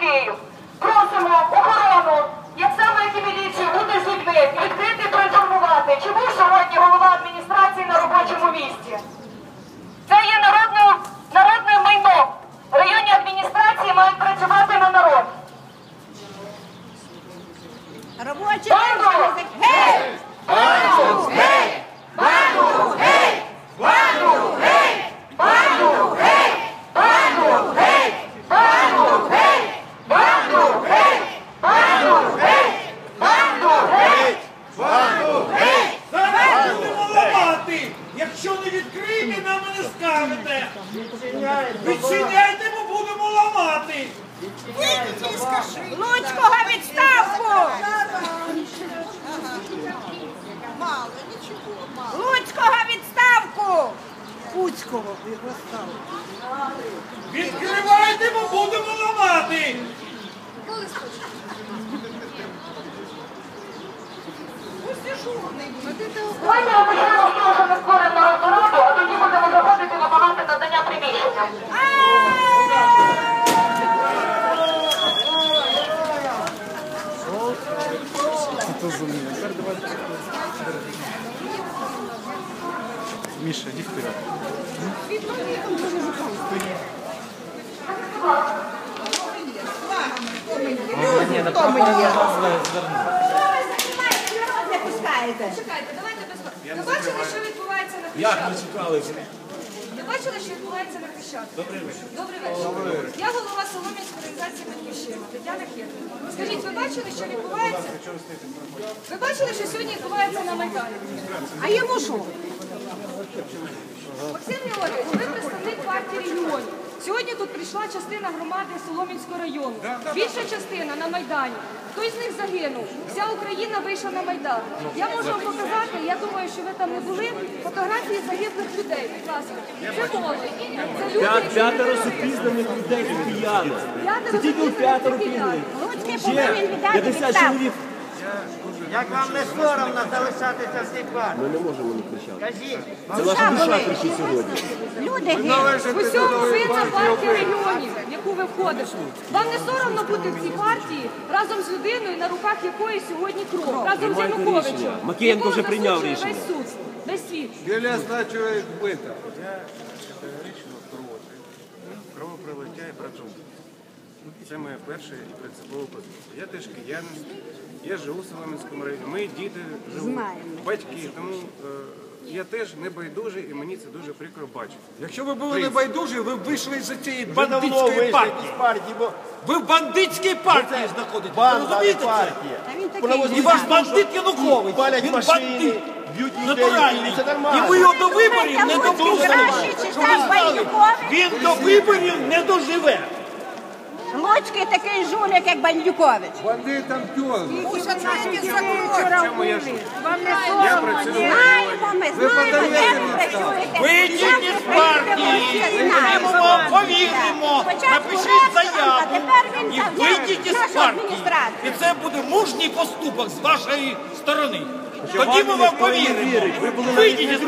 Київ. Просимо охорону, як саме як і міліцію, бути з людьми, відкрити проінформувати, чи був сьогодні голова адміністрації на робочому місці. Це є народне, народне майно. Районні адміністрації мають працювати на народ. Банду! Гей! Не скажете! Відчиняйте, бо будемо ламати! Луцького відставку! Мало, нічого, мало. Луцького відставку! Пуцького його стало. Відкривайте, бо будемо ламати! З того, що ми створимо народну раду, а тоді будемо заходити вимагати надання приміщення. Міша, іди вперед. Не пускаєте. Чекайте, давайте без Ви бачили, що відбувається на? Як ми чекали? Ви бачили, що відбувається на Хрещатику? Добрий вечір. Добрий вечір. Я голова Солом'янської організації Батьківщина, Тетяна Хєтна. Скажіть, ви бачили, що відбувається? Ви бачили, що сьогодні відбувається на Майдані? А йому що? Максим Георгійович, ви представник партії регіонів. Сьогодні тут прийшла частина громади Солом'янського району. Більша частина на Майдані. Хтось з них загинув. Вся Україна вийшла на Майдан. Я можу вам показати, я думаю, що ви там не були, фотографії загиблих людей. Будь ласка. Це може. Це люди, П'ятеро супізнаних людей киян. П'ятеро Це тільки п'ятеро киян. Луцький Ще повинен віддати 50 чоловік. Як вам не соромно залишатися в цій партії? Ми не можемо не кричати. Кажіть, Це наша душа кричить сьогодні. Люди гинуть. В усьому винна партія регіонів, в яку ви входите. Вам не соромно бути в цій партії разом з людиною, на руках якої сьогодні кров, разом з Януковичем. Макієнко вже прийняв рішення. Весь суд, весь світ. Біля ста чоловік вбито. Я категорично проти кровопролиття і братовбивства. Це моя перша і принципова позиція. Я теж киянин, я живу в Солом'янському районі, мої діти живуть, батьки, тому е, я теж не байдужий і мені це дуже прикро бачити. Якщо ви були не байдужі, ви б вийшли з цієї бандитської партії. партії, бо Ви в бандитській партії знаходитесь. Ви банда, не розумієте це? партія. Та він такий І ваш бандит Янукович. Палять Він машини, бандит. б'ють людей. Натуральний. Це нормально. І ви його до виборів не Луцький допустите. краще, чи Щоб ви знали, Бандюкович? Він до виборів не доживе. Луцький такий жулик, як Бандюкович. Бандитам тьози. Чому я Вам не Я працюю. Знаємо ми, знаємо, де ви працюєте. Вийдіть із ви партії, працюєте, ми вам повіримо, напишіть заяву тепер він і вийдіть із партії. адміністрацію. І це буде мужній поступок з вашої сторони. Тоді ми вам повіримо. Вийдіть із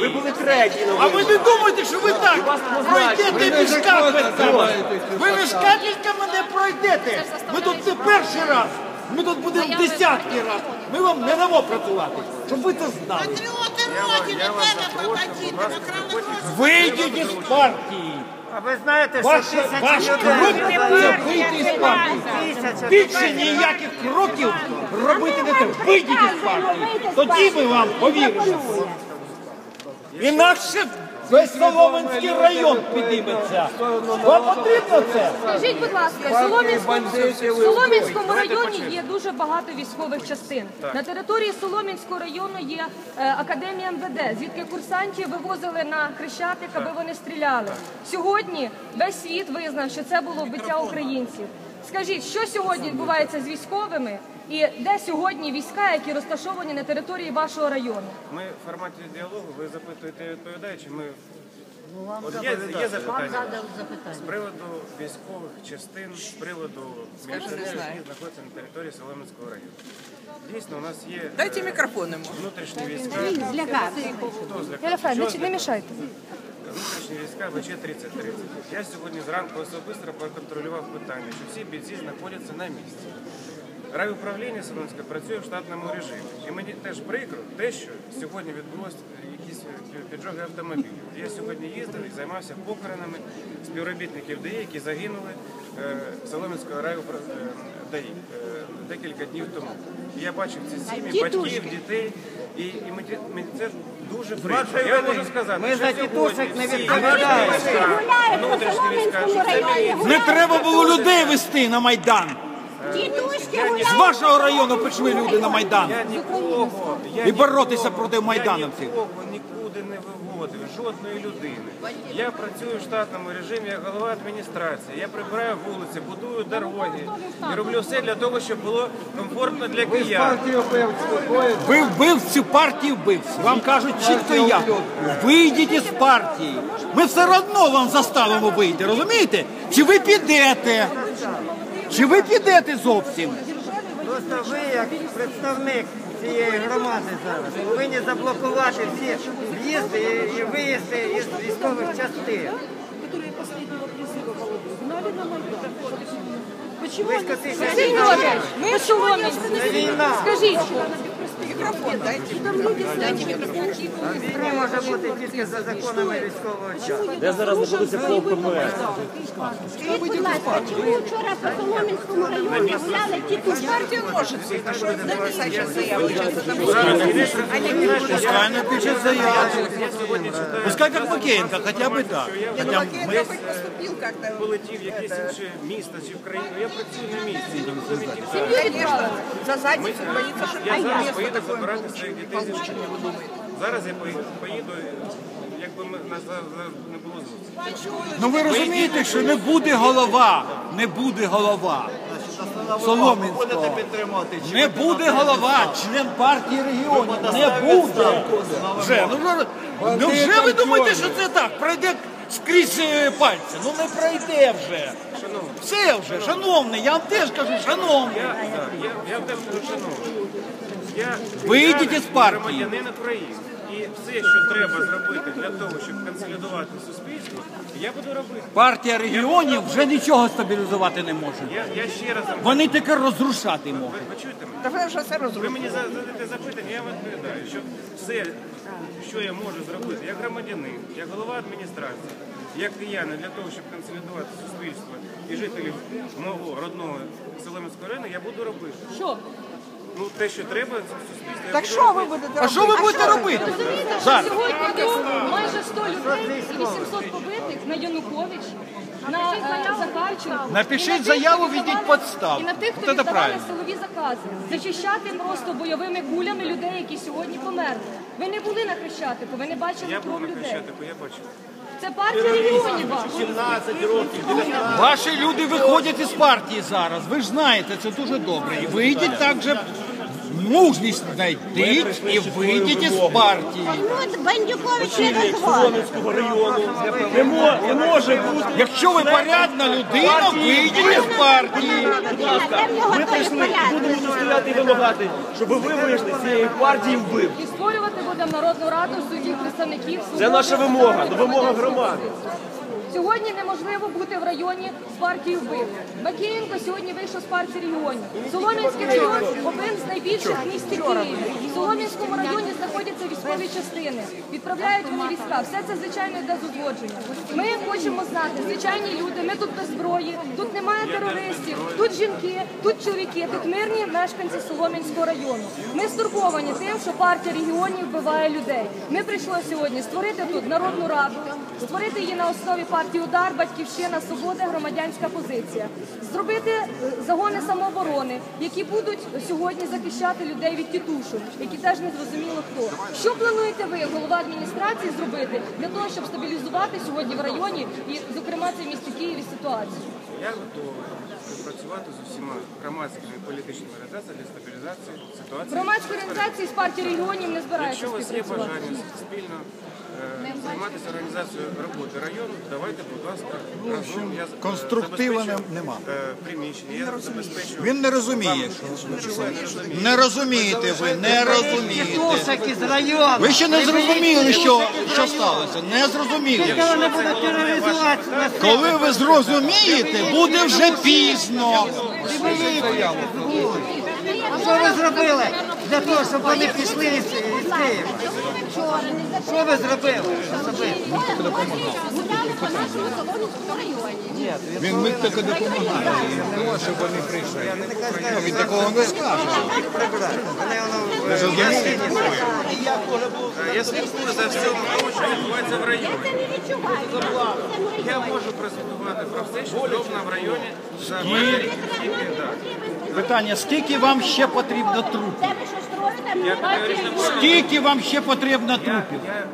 ви були треті на А ви не думаєте, що ви так пройдете між капельками? Ви між капельками не пройдете. Ми тут не перший раз. Ми тут будемо десятки раз. Ми вам не дамо працювати, щоб ви це знали. Патріоти Родини, накрали гроші. Вийдіть із партії. А ви знаєте, що Ваш, крок це вийти із партії. Тисяча Більше ніяких кроків робити не треба. Вийдіть із партії. Тоді ми вам повіримо. Інакше весь Солом'янський район підійметься. Вам потрібно це? Скажіть, будь ласка, в Солом'янському, в районі є дуже багато військових частин. На території Солом'янського району є е, академія МВД, звідки курсантів вивозили на Хрещатик, аби вони стріляли. Сьогодні весь світ визнав, що це було вбиття українців. Скажіть, що сьогодні відбувається з військовими, і де сьогодні війська, які розташовані на території вашого району? Ми в форматі діалогу, ви запитуєте, я відповідаю, чи ми... От є, є запитання з приводу військових частин, з приводу які знаходяться на території Солом'янського району. Дійсно, у нас є Дайте мікрофон внутрішні війська. Хто злякався? Яля Фред, Чого не, не мішайте. внутрішні війська ВЧ-3030. Я сьогодні зранку особисто проконтролював питання, що всі бійці знаходяться на місці. Райуправління Солонське працює в штатному режимі. І мені теж прикро те, що сьогодні відбулося якісь е, піджоги автомобілів. Я сьогодні їздив і займався похоронами співробітників ДАІ, які загинули е, Солом'янського раю ДАІ е, декілька днів тому. І я бачив ці сім'ї, батьків, дітей. І, і мені, мені це дуже прикро. Я можу сказати, Ми що за не всі відповідаємо. війська, внутрішні війська, що це міліція. Не треба було людей вести на Майдан. З вашого району пішли люди на Майдан. Я нікого, я І боротися нікого- проти майдановців. Я нікого нікуди не виводив, жодної людини. Я працюю в штатному режимі як голова адміністрації. Я прибираю вулиці, будую дороги і роблю все для того, щоб було комфортно для киян. Ви вбивці партії вбивці. Вам кажуть чітко і як. Вийдіть із партії. Ми все одно вам заставимо вийти, розумієте? Чи ви підете? Чи ви підете зовсім? Просто ви, як представник цієї громади зараз, повинні заблокувати всі в'їзди і- виїзди із військових частин. Близько тисячі Сергій Володимирович, ми Солом'янськ. війна. Скажіть, Війні може бути тільки за законами військового часу. Де зараз знаходиться пол ПМС? Скажіть, будь ласка, чому вчора по Соломінському району гуляли тітушки? Пускай напишет заяву. Пускай как Макеенко, хотя бы так. Хотя мы... Полетів в якесь інше місто чи в країну. Я працюю на місці. Не тікає. За задницю боїться, що Я зараз поїду забирати своїх дітей зі школи. Зараз я поїду, поїду якби нас не було зустрічі. Ну ви розумієте, що не буде голова, не буде голова Соломінського. Не буде голова, член партії регіонів. Не буде. Вже, ну, ну, вже ви думаєте, що це так? Пройде скрізь е, пальці. Ну не пройде вже. Все вже, шановний, я вам теж кажу, шановний. Я, я, я шановний. Я Вийдіть я із партії. громадянин України. І все, що треба зробити для того, щоб консолідувати суспільство, я буду робити. Партія регіонів вже нічого стабілізувати не може. Я, я ще раз вам Вони тільки розрушати можуть. ви, ви чуєте мене? Та ви вже все розумієте. Ви мені за- задаєте запитання, я вам відповідаю, що все, що я можу зробити як громадянин, як голова адміністрації, як кияни для того, щоб консолідувати суспільство і жителів мого родного Солом'янського району, я буду робити. що? Ну, те, що треба, це суспільство. Так що ви робити. А що ви будете робити? Розумієте, що Зараз. сьогодні десь майже 100 людей і 800 побитих на Янукович, на е, Захарченку. Напишіть І на тих, заяву, хто введіть віддавали- підставу. І на тих, От хто це віддавали правильно. силові закази. Зачищати просто бойовими кулями людей, які сьогодні померли. Ви не були на Хрещатику, ви не бачили Я був кров на людей. Хрещатику, я бачив. Це партія регіонів ваша. 17 років. Ваші люди виходять із партії зараз. Ви ж знаєте, це дуже добре. І вийдіть так же мужність знайдіть і вийдіть із партії. От Бандюкович не району. Не, мо- не може бути. Якщо ви порядна людина, вийдіть із партії. Будь ласка, ми прийшли і будемо тут стояти і вимагати, щоб ви вийшли з цієї партії вбив. І створювати будемо Народну Раду суддів, представників. Це наша вимога, вимога громади. Сьогодні неможливо бути в районі з партією вбив. Бакієнко сьогодні вийшов з партії регіонів. Солом'янський район один з найбільших міст у Києві. В Солом'янському районі знаходяться військові частини. Відправляють вони війська. Все це звичайно йде з узгодження. Ми хочемо знати, звичайні люди. Ми тут без зброї, тут немає терористів, тут жінки, тут чоловіки, тут мирні мешканці Солом'янського району. Ми стурбовані тим, що партія регіонів вбиває людей. Ми прийшли сьогодні створити тут народну раду, створити її на основі партії Удар, Батьківщина, Свобода, громадянська позиція, зробити е, загони самооборони, які будуть сьогодні захищати людей від тітушок, які теж не зрозуміло хто. Що плануєте ви, голова адміністрації, зробити для того, щоб стабілізувати сьогодні в районі і, зокрема, це в місті Києві ситуацію? Я готовий співпрацювати з усіма громадськими і політичними організаціями для стабілізації ситуації. Громадські організації з партії регіонів не збираються Якщо у вас є бажання спільно е, займатися організацією роботи району, давайте, будь ласка, разом. Я конструктива забезпечу, нема. е, приміщення, я забезпечу. Він не розуміє, що я не розумію? не розумієте ви, не розумієте. Району. Ви ще не зрозуміли, що, що сталося. Не зрозуміли. Вони будуть тероризувати нас. Коли ви зрозумієте, буде вже пізно. А що ви зробили для того, щоб вони пішли із, Києва? Що ви зробили? Він ми тільки допомагає, щоб вони прийшли. Він такого не скаже. Вони воно Я слідкую. Е, Я слідкую за всім тому, що відбувається в районі. Я можу презентувати про все, що зроблено в районі за межі. Питання, скільки вам ще потрібно трупів? Я категорично проти. Скільки вам ще потрібно Я, трупів? я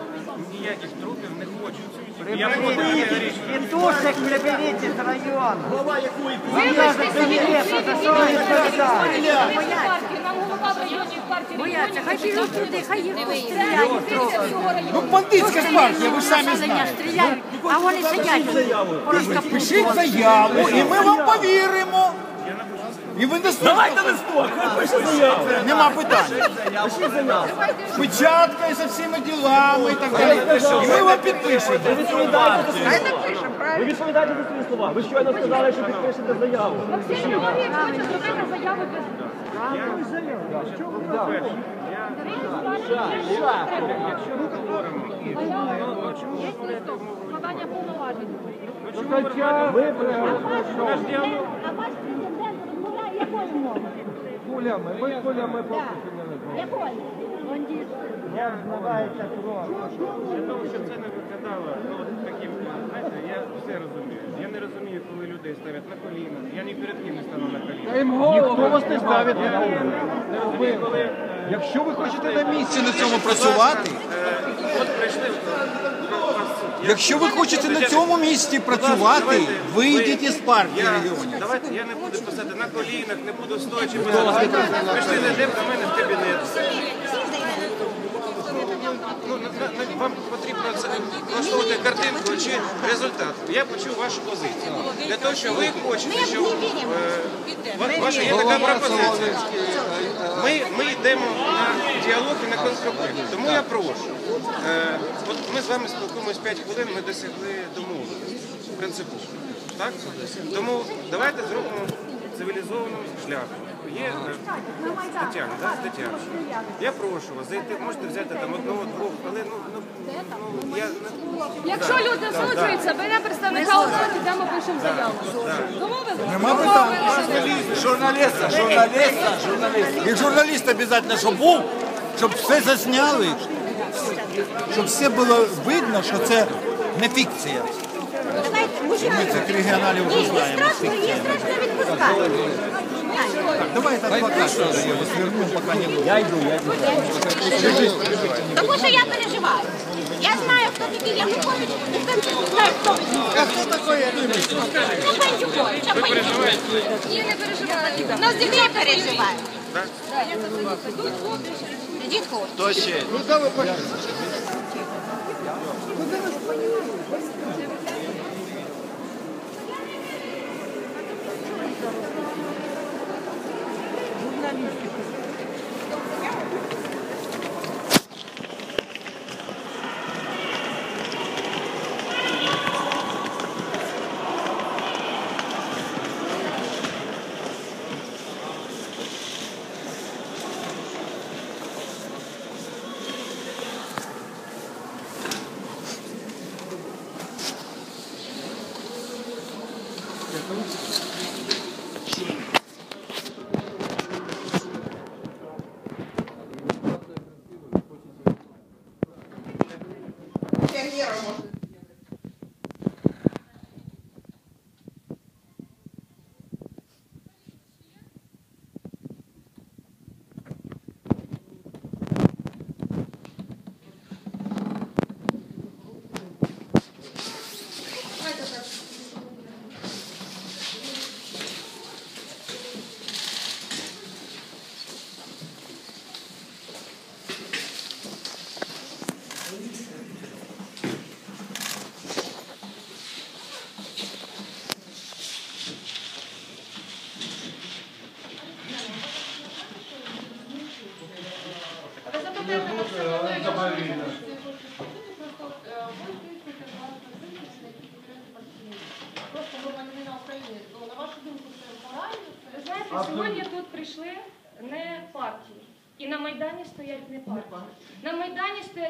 ніяких трупів не хочу. Я проти категорично. Приберіть із району. Вибачте за що ви відповідаєте? Голова партії хай туди, хай їх постріляють. всього. Ну, бандитська партія, ви самі знаєте. А вони сидять. Пишіть заяву, і ми вам повіримо. І ви не Давайте листок, Нема питань. Печатка і за всіми ділами і так далі. І ми вам підпишемо. Ви відповідаєте за свої слова. Ви відповідаєте за свої слова. Ви щойно сказали, що підпишете заяву. Максим Георгійович хоче зробити заяву без... Складання повноважень. А? Кулями, ми Якою? Бандит. Називається кров. Для того, щоб це не виглядало ну, таким, знаєте, я все розумію. Не розумію, коли людей ставлять на коліна. Я ні перед ким не стану на коліна. Ніхто вас не ставить на Я не розумію, коли е, Якщо ви хочете на місці на цьому працювати, е, от прийшли якщо ви хочете на цьому місці працювати, вийдіть із партії регіонів. Давайте я не буду писати на колінах, не буду стоячи. Прийшли, зайдемо до мене в кабінет. Ну, на- на- на- вам потрібно влаштовувати картинку чи результат. Я почув вашу позицію. Для того, що ви хочете, щоб е, ваша є така пропозиція. Ми, ми йдемо на діалог і на конструктив. Тому я прошу. Е, от ми з вами спілкуємось 5 хвилин, ми досягли домовленості. Принципово. Так? Тому давайте зробимо цивілізованим шляхом. Є Тетяна, да? Тетяна. Я прошу вас зайти, можете взяти там одного, двох, але ну, ну, ну я Якщо люди згоджуються, беремо представника ОСО, йдемо пишемо заяву. Домовились? Нема питань. Журналіста, журналіста, журналіста. І журналіст обов'язково, щоб був, щоб все засняли, щоб все було видно, що це не фікція. Ми цих регіоналів не знаємо. страшно, страшно відпускати. Давай этот плакат свернем, пока не Я иду, я иду. Потому что я переживаю. Я знаю, кто такие Янукович, и в конце не знаю, кто Кто такой Янукович? Ну, Панчукович, а Панчукович. Не, не переживаю. Но здесь переживаю. Да? Да, я Идите хуже. Точно. Ну, давай пошли. Thank you. Thank you.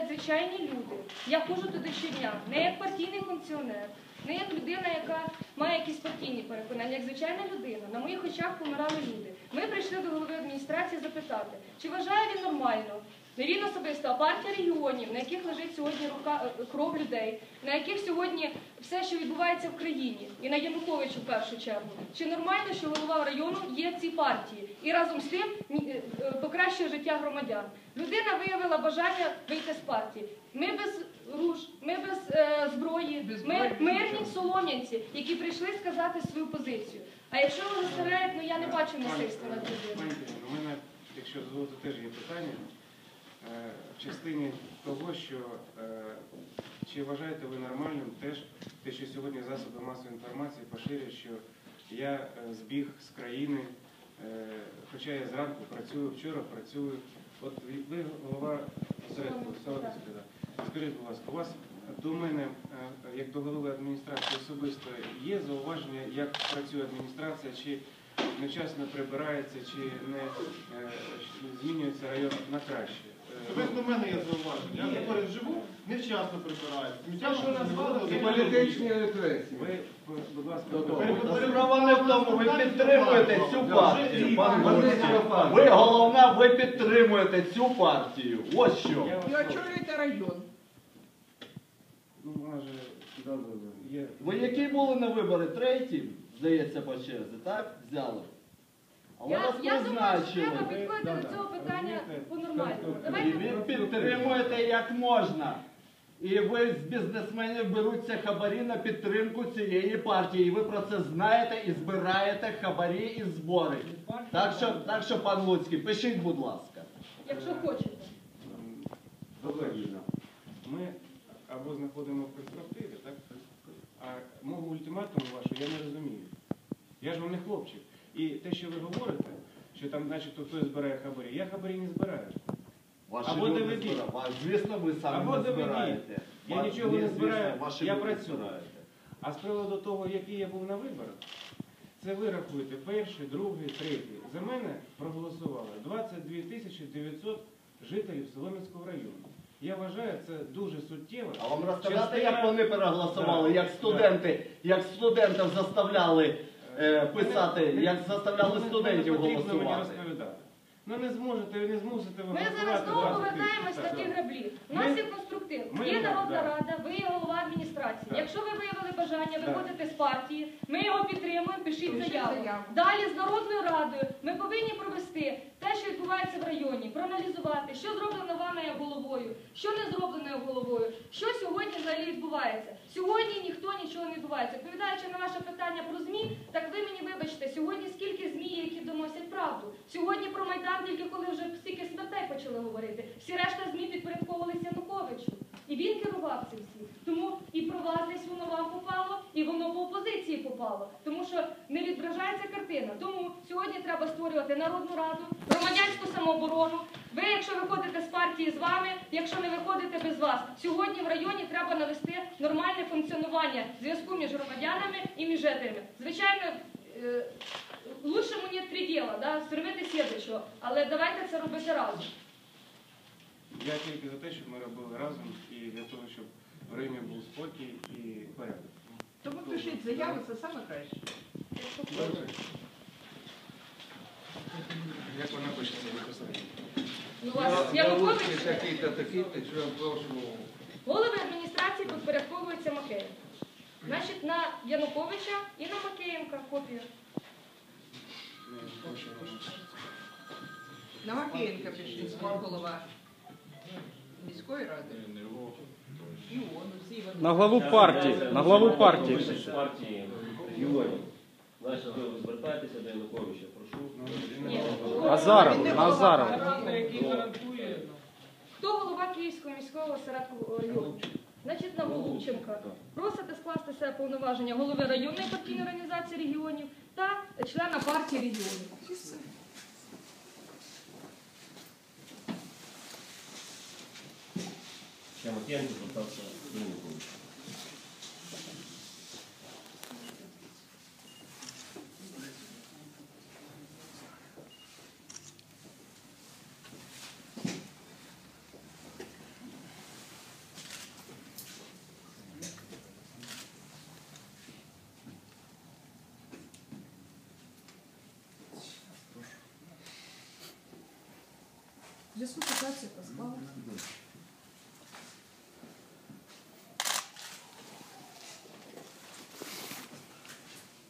Майдані звичайні люди. Я ходжу туди щодня, не як партійний функціонер, не як людина, яка має якісь партійні переконання, як звичайна людина. На моїх очах помирали люди. Ми прийшли до голови адміністрації запитати, чи вважає він нормально, не він особисто, а партія регіонів, на яких лежить сьогодні рука е, кров людей, на яких сьогодні все, що відбувається в країні, і на Януковичу в першу чергу. Чи нормально, що голова району є в цій партії і разом з тим е, е, покращує життя громадян? Людина виявила бажання вийти з партії. Ми без руш, ми без е, зброї, ми мирні солом'янці, які прийшли сказати свою позицію. А якщо ви заставляєте, ну я не бачу насильства над людиною. У мене, якщо дозволите, теж є питання е, в частині того, що е, чи вважаєте ви нормальним теж те, що сьогодні засоби масової інформації поширюють, що я е, збіг з країни, хоча я зранку працюю, вчора працюю. От ви- голова осередку да. Скажіть, будь ласка, у вас до мене, е, як до голови адміністрації особисто, є зауваження, як працює адміністрація, чи невчасно прибирається, чи не е, змінюється район на краще? Е, Особисто в мене є зауваження. Я тепер живу, невчасно прибираю. Сміття що назвали? не Політичні репресії. Ви, будь ласка, Справа не в тому, ви підтримуєте цю партію, пан. Ви головне, ви підтримуєте цю партію. Ось що. І очолюєте район. Ну, вона же є. Ви які були на вибори? Третій, здається, по черзі, так? Взяли? А Я, я думаю, що треба підходити до цього питання по-нормальному. І Давайте ви підтримуєте як можна. І ви з бізнесменів беруться хабарі на підтримку цієї партії. І ви про це знаєте і збираєте хабарі і збори. Так що, так що пан Луцький, пишіть, будь ласка. якщо хочете. Добре, ми або знаходимо в перспективі, так? А мого ультиматуму вашого я не розумію. Я ж вам не хлопчик. І те, що ви говорите, що там начебто хтось збирає хабарі, я хабарі не збираю. Ваші Або люди доведіть. збирають. Звісно, ви самі Або не доведіть. збираєте. Я нічого ні, не звісно, збираю, ваші я люди працюю. збираєте. А з приводу того, який я був на виборах, це ви рахуєте перший, другий, третій. За мене проголосувало 22 тисячі 900 жителів Солом'янського району. Я вважаю, це дуже суттєво. А вам розказати, Частина- як вони переголосували, Да, як студенти, як студентів заставляли е, писати, як заставляли студентів голосувати. розповідати. Ну не зможете, ви не змусите ви Ми зараз знову повертаємось на ті такі граблі. У нас є конструктив, ми- є народна да. рада, ви є голова адміністрації. Так. Якщо ви виявили бажання Так. виходити з партії, ми його підтримуємо, пишіть Пишіть заяву. заяву. Далі з народною радою ми повинні провести те, що відбувається в районі, проаналізувати, що зроблено вами головою, що не зроблено головою, що сьогодні взагалі відбувається. Сьогодні ніхто нічого не відбувається. Відповідаючи на ваше питання про ЗМІ, так ви мені вибачте, сьогодні скільки ЗМІ, які доносять правду. Сьогодні про Майдан тільки коли вже стільки смертей почали говорити. Всі решта ЗМІ підпорядковувалися Януковичу. І він керував цим всім. Тому і про вас десь воно вам попало, і воно по опозиції попало. Тому що не відображається картина. Тому сьогодні треба створювати народну раду, громадянську самооборону. Ви, якщо виходите з партії з вами, якщо не виходите без вас, сьогодні в районі треба навести нормальне функціонування зв'язку між громадянами і між жителями. Звичайно, е, лучшему нет предела, да, стримити слідчого, але давайте це робити разом. Я тільки за те, щоб ми робили разом і для того, щоб в районі був спокій і порядок. Тому пишіть заяву, це саме краще. Добре. Як вона пишеться написати? Ну, у вас Янукович, Такий-то, такий-то, що прошу. голови адміністрації підпорядковуються Макеєм. Значить, на Януковича і на Макеєнка копія. На Макієнка пишіть, голова міської ради. Ну, он всі вони. На главу партії, на главу партії. Значить, ви звертайтеся до Януковича, прошу. Азаров, Він не Азаров. Хто голова Київського міського осередку району? Значить, на Голубченка. Просите скласти себе повноваження голови районної партійної організації регіонів та члена партії регіонів. Ще Макієнко звертався до Януковича. Зв'язку яка склалася.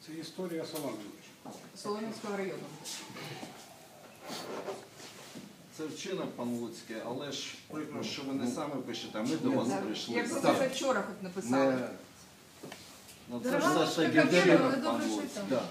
Це історія Солом'янки. Солом'янського району. Це вчинок пан Луцький, але ж прикро, що ви не саме пишете, а ми до вас прийшли. Як ви це вчора хоч написали? Ну, це ж Дарувала все ж пан Луцький. Да.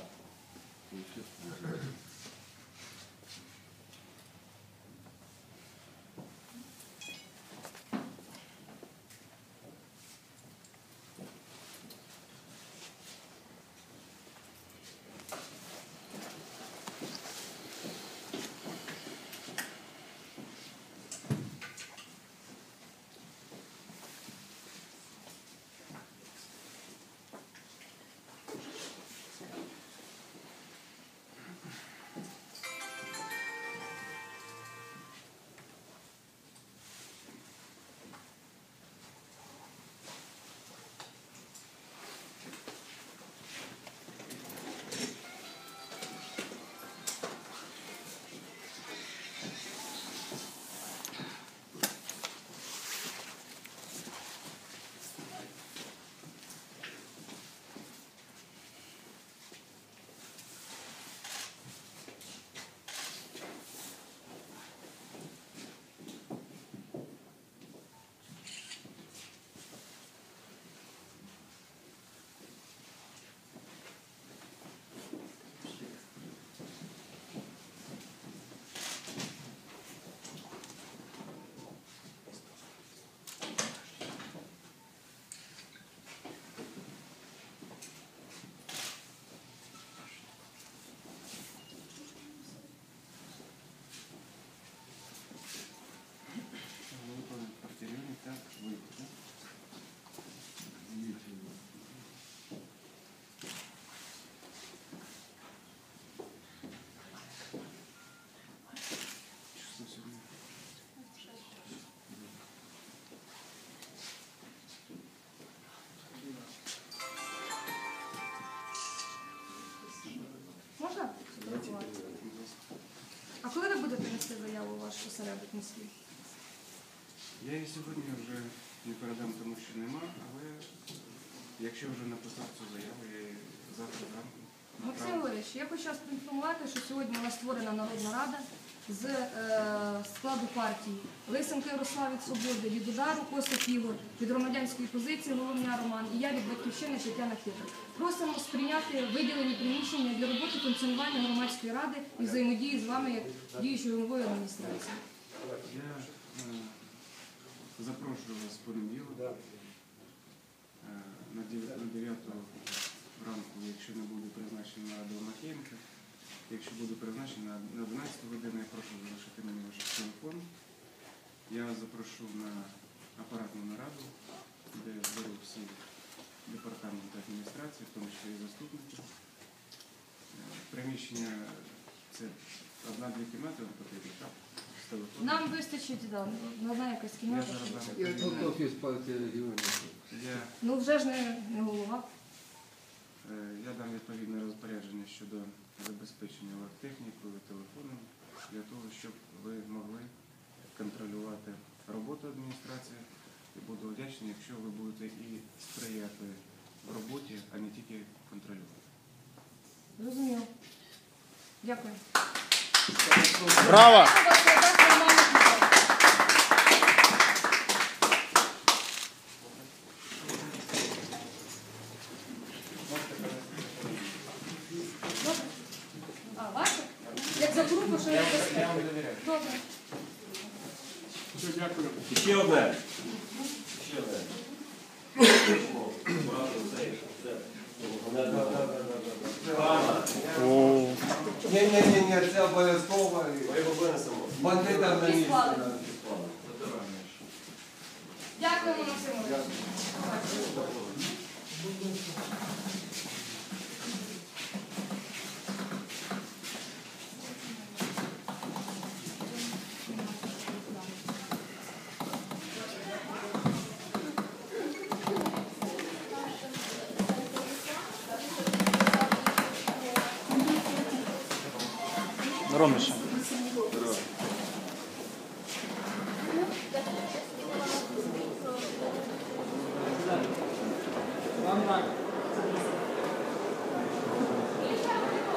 Ваш осередок? Я її сьогодні вже не передам, тому що нема, але якщо вже написав цю заяву, я її завтра дам. Максим. Валерійович, я хочу вас поінформувати, що сьогодні у нас створена Народна Рада з е, складу партії Лисенко Ярослав від Свободи, від удару Косик від громадянської позиції Головня Роман і я від Батьківщини Тетяна Хитр. Просимо сприйняти виділені приміщення для роботи функціонування громадської ради і взаємодії з вами як діючою головою адміністрації. Я е, запрошую вас понеділок е, на 9 ранку, якщо не буде призначено на Раду Макієнка. Якщо буде призначено на на 11 годину, я прошу залишити мені ваш телефон. Я вас запрошу на апаратну нараду, де я зберу всі департаменти адміністрації, в тому числі і заступники. Е, Приміщення це одна-дві кімнати вам потрібно, так? З телефоном. Нам вистачить да, на одна якась Я кімната. зараз дам Я тут офіс партії регіонів. Я, Ну вже ж не, не голова. е, я дам відповідне розпорядження щодо забезпечення технікою, телефоном, для того, щоб ви могли контролювати роботу адміністрації. І буду вдячний, якщо ви будете і сприяти в роботі, а не тільки контролювати. Зрозуміло. Дякую. Браво! Дякую, вас, я так нормально слухаю. Добре? А, ваше? Як за групу, що я Я вам довіряю. Добре. Ще одне. Ще одне. Ні, ні, ні, ні, це обов'язково. Ми його винесемо. Бандитам на місці. Дякуємо, Максим